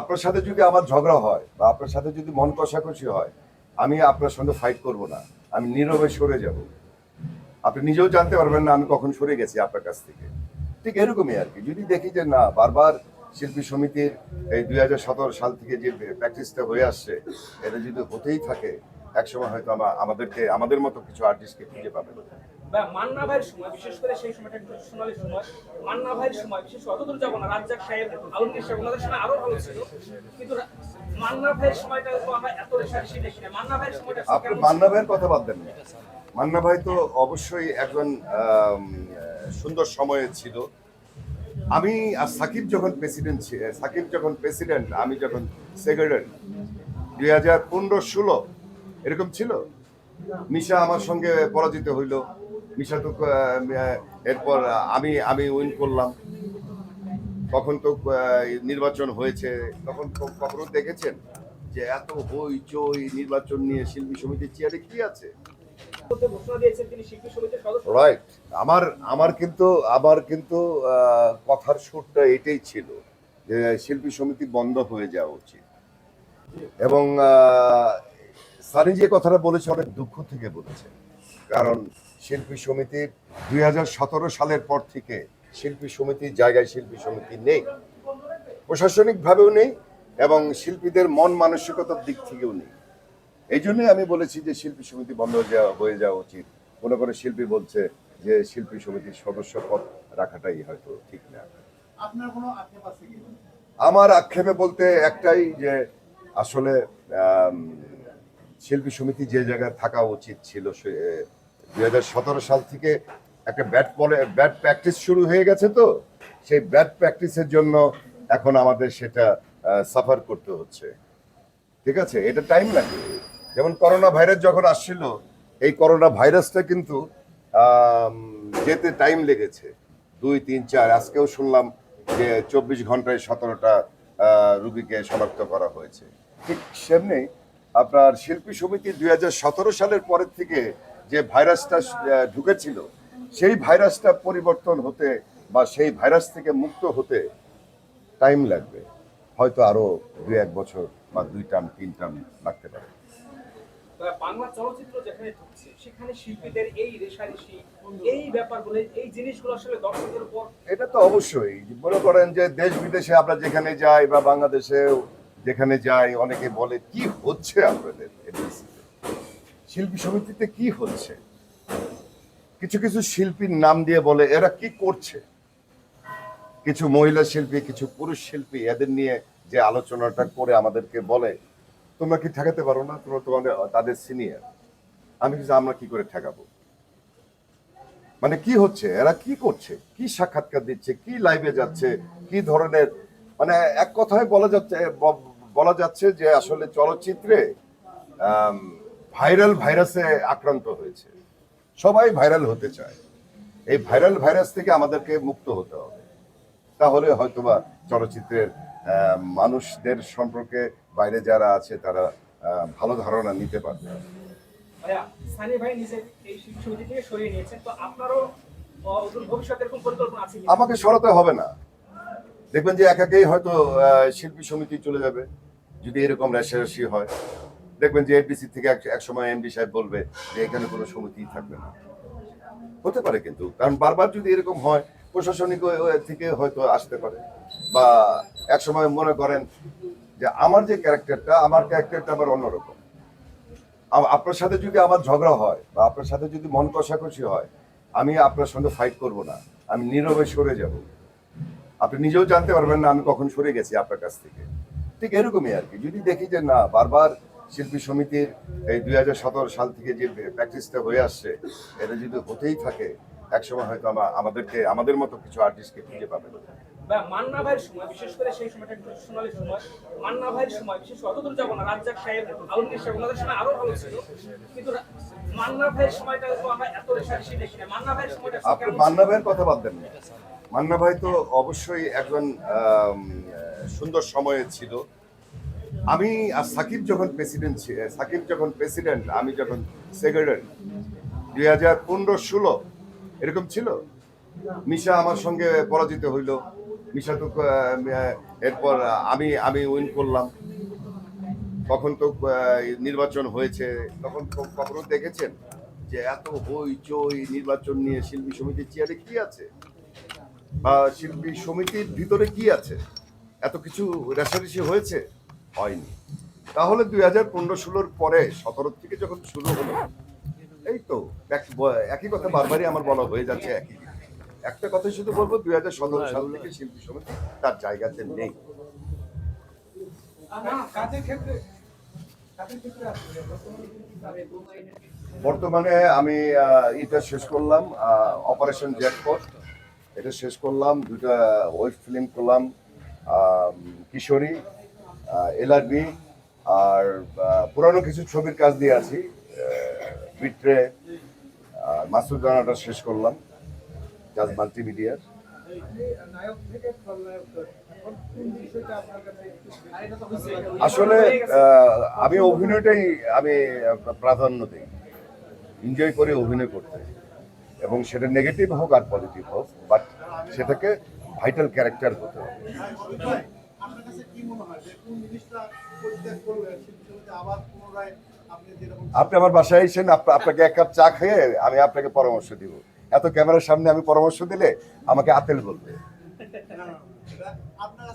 আপনার সাথে যদি আমার ঝগড়া হয় বা আপনার সাথে যদি মন কষাকষি হয়, আমি আপনার সঙ্গে ফাইট করব না। আমি নীরবে সরে যাব। আপনি নিজেও জানতে পারবেন না আমি কখন সরে গেছি আপনার কাছ থেকে। ঠিক এরকমই আর কি। যদি দেখি যে না, বারবার শিল্পী সমিতির এই দুই হাজার সতেরো সাল থেকে যে প্র্যাকটিসটা হয়ে আসছে, এটা যদি হতেই থাকে, একসময় হয়তো আমাদেরকে, আমাদের মতো কিছু আর্টিস্টকে খুঁজে পাবেন। বা মান্না ভাইয়ের সময় বিশেষ করে সেই সময়টা একটু সোনালী সময় মান্না ভাইয়ের সময় বিশেষ অতদূর যাব না রাজ্জাক সাহেব আলমগীর সাহেব ওনাদের সময় আরও ভালো ছিল। কিন্তু মান্না ভাইয়ের সময়টা তো আমরা এত রেশারেশি দেখি না। মান্না ভাইয়ের সময়টা আপনি মান্না ভাইয়ের কথা বাদ দেন মান্না ভাই তো অবশ্যই একজন সুন্দর সময়ে ছিল। আমি আর সাকিব যখন প্রেসিডেন্ট সাকিব যখন প্রেসিডেন্ট আমি যখন সেক্রেটারি দুই হাজার পনেরো ষোলো এরকম ছিল? মিশা আমার সঙ্গে পরাজিত হইল। তো এরপর আমি আমি উইন করলাম। তখন তো নির্বাচন হয়েছে। তখন কখনো দেখেছেন যে এত হই চই নির্বাচন নিয়ে শিল্পী সমিতির চেয়ারে কি আছে? রাইট আমার আমার কিন্তু আমার কিন্তু কথার সুরটা এটাই ছিল যে শিল্পী সমিতি বন্ধ হয়ে যাওয়া উচিত। এবং সানি যে কথাটা বলেছে, অনেক দুঃখ থেকে বলেছে। কারণ শিল্পী সমিতির দুই হাজার সতেরো সালের পর থেকে শিল্পী সমিতির জায়গায় শিল্পী সমিতি নেই। প্রশাসনিকভাবেও নেই এবং শিল্পীদের মন মানসিকতার দিক থেকেও নেই। এই জন্যই আমি বলেছি যে শিল্পী সমিতি বন্ধ হয়ে যাওয়া হয়ে যাওয়া উচিত। কোনো কোনো শিল্পী বলছে যে শিল্পী সমিতির সদস্য পদ রাখাটাই হয়তো ঠিক না। আমার আক্ষেপে বলতে একটাই যে আসলে শিল্পী সমিতি যে জায়গায় থাকা উচিত ছিল দুই হাজার সতেরো সাল থেকে একটা ব্যাট বলে, ব্যাট প্র্যাকটিস শুরু হয়ে গেছে তো? সেই ব্যাট প্র্যাকটিসের জন্য এখন আমাদের সেটা সাফার করতে হচ্ছে। ঠিক আছে? এটা টাইম লাগে। যেমন করোনা ভাইরাস যখন আসছিল, এই করোনা ভাইরাসটা কিন্তু যেতে টাইম লেগেছে। দুই, তিন, চার, আজকেও শুনলাম যে চব্বিশ ঘন্টায় সতেরোটা রুগীকে শনাক্ত করা হয়েছে। ঠিক সেমনি আপনার শিল্পী সমিতি দুই হাজার সতেরো সালের পরের থেকে যে ভাইরাসটা ঢুকেছিল সেই ভাইরাসটা পরিবর্তন হতে বা সেই ভাইরাস থেকে মুক্ত হতে টাইম লাগবে। হয়তো আরও দুই এক বছর বা দুই টার্ম তিন টার্ম লাগতে পারে। বা বাংলা চলচ্চিত্র যেখানে ঢুকছে সেখানে শিল্পীদের এই রেশারেশি এই ব্যাপারগুলো এই জিনিসগুলো আসলে দর্শকদের উপর এটা তো অবশ্যই। মনে করেন যে দেশ বিদেশে আমরা যেখানে যাই বা বাংলাদেশেও যেখানে যাই অনেকে বলে কি হচ্ছে আপনাদের? শিল্পী সমিতিতে কি হচ্ছে? কিছু কিছু শিল্পীর নাম দিয়ে বলে, এরা কি করছে? কিছু মহিলা শিল্পী, কিছু পুরুষ শিল্পী, এদের নিয়ে যে আলোচনাটা করে আমাদেরকে বলে, তোমরা কি ঠেকাতে পারো না? তোমরা তোমাদের, তাদের সিনিয়র আমি কিছু আমরা কি করে ঠেকাবো? মানে কি হচ্ছে? এরা কি করছে? কি সাক্ষাৎকার দিচ্ছে? কি লাইভে যাচ্ছে? কি ধরনের? মানে এক কথায় বলা যাচ্ছে বলা যাচ্ছে যে আসলে চলচ্চিত্রে ভাইরাল ভাইরাসে আক্রান্ত হয়েছে। সবাই ভাইরাল হতে চায়। এই ভাইরাল ভাইরাস থেকে আমাদেরকে মুক্ত হতে হবে। তাহলে হয়তোবা চলচ্চিত্রের মানুষদের সম্পর্কে বাইরে যারা আছে তারা ভালো ধারণা নিতে পারবে। আমাকে সরাতে হবে না। দেখবেন যে একাকেই হয়তো শিল্পী সমিতি চলে যাবে। যদি এরকম রেশারেশি হয়। দেখবেন যে এফডিসি থেকে এক- সময় এমডি সাহেব বলবে যে এখানে কোনো সমিতি থাকবে না। হতে পারে কিন্তু, কারণ বারবার যদি এরকম হয়, প্রশাসনিক থেকে হয়তো আসতে পারে। বা এক সময় মনে করেন যে আমার যে ক্যারেক্টারটা, আমার ক্যারেক্টারটা আবার অন্যরকম। আপনার সাথে যদি আমার ঝগড়া হয় বা আপনার সাথে যদি মন কষাকষি হয়, আমি আপনার সঙ্গে ফাইট করব না, আমি নীরবে সরে যাব। আপনি নিজেও জানতে পারবেন না আমি কখন সরে গেছি আপনার কাছ থেকে। ঠিক এরকমই আর কি। যদি দেখি যে না, বারবার শিল্পী সমিতির এই দু হাজার সতেরো সাল থেকে যে প্র্যাকটিসটা হয়ে আসছে এটা যদি হতেই থাকে একসময় হয়তো আমা- আমাদেরকে আমাদের মতো কিছু আর্টিস্টকে খুঁজে পাবে বা মান্না ভাইয়ের সময় বিশেষ করে সেই সময়টা একটু সোনালী সময় মান্না ভাইয়ের সময় বিশেষ করে অতদূর যাব না রাজ্জাক সাহেব আলমগীর সাহেব ওনাদের সময় আরও ভালো ছিল। কিন্তু মান্না ভাইয়ের সময়টা তো আমরা এত রেশারেশি দেখি না মান্না ভাইয়ের সময়টা আপনি মান্না ভাইয়ের কথা বাদ দেন না। মান্না ভাই তো অবশ্যই একজন সুন্দর সময়ে ছিল। আমি আর সাকিব যখন প্রেসিডেন্ট সাকিব যখন প্রেসিডেন্ট আমি যখন সেক্রেটারি দুই হাজার পনেরো, ষোলো, এরকম ছিল? মিশা আমার সঙ্গে পরাজিত হইল। মিশা তো এরপর আমি আমি উইন করলাম। তখন তো নির্বাচন হয়েছে। তখন তো কখনো দেখেছেন যে এত হইচই নির্বাচন নিয়ে শিল্পী সমিতির চেয়ারে কি আছে? বা শিল্পী সমিতির ভিতরে কি আছে? এত কিছু রেশারেশি হয়েছে? হয়নি। তাহলে দুই হাজার পনেরো ষোলোর পরে সতেরো থেকে যখন শুরু হলো, এই তো, এক- একই কথা বারবারই আমার বলা হয়ে যাচ্ছে, একই। একটা কথা শুধু বলব, দুই হাজার সতেরো সাল থেকে শিল্পী সমিতি তার জায়গাতে নেই। বর্তমানে আমি এটা শেষ করলাম অপারেশন জ্যাকপট। এটা শেষ করলাম দুটা ওয়েব ফিল্ম করলাম কিশোরী এলআরবি আর পুরানো কিছু ছবির কাজ দিয়ে আছি। বিট্রে মাসুদ রানাটা শেষ করলাম, জাজ মাল্টিমিডিয়ার। আসলে আমি অভিনয়টাই, আমি প্রাধান্য দিই। এনজয় করে অভিনয় করতে। এবং সেটা নেগেটিভ হোক আর পজিটিভ হোক বাট সেটাকে ভাইটাল ক্যারেক্টার হতে হবে। আপনি আমার বাসায় এসেন আপনাকে এক কাপ চা খেয়ে আমি আপনাকে পরামর্শ দিব। এত ক্যামেরার সামনে আমি পরামর্শ দিলে আমাকে আতেল বলবে। আপনার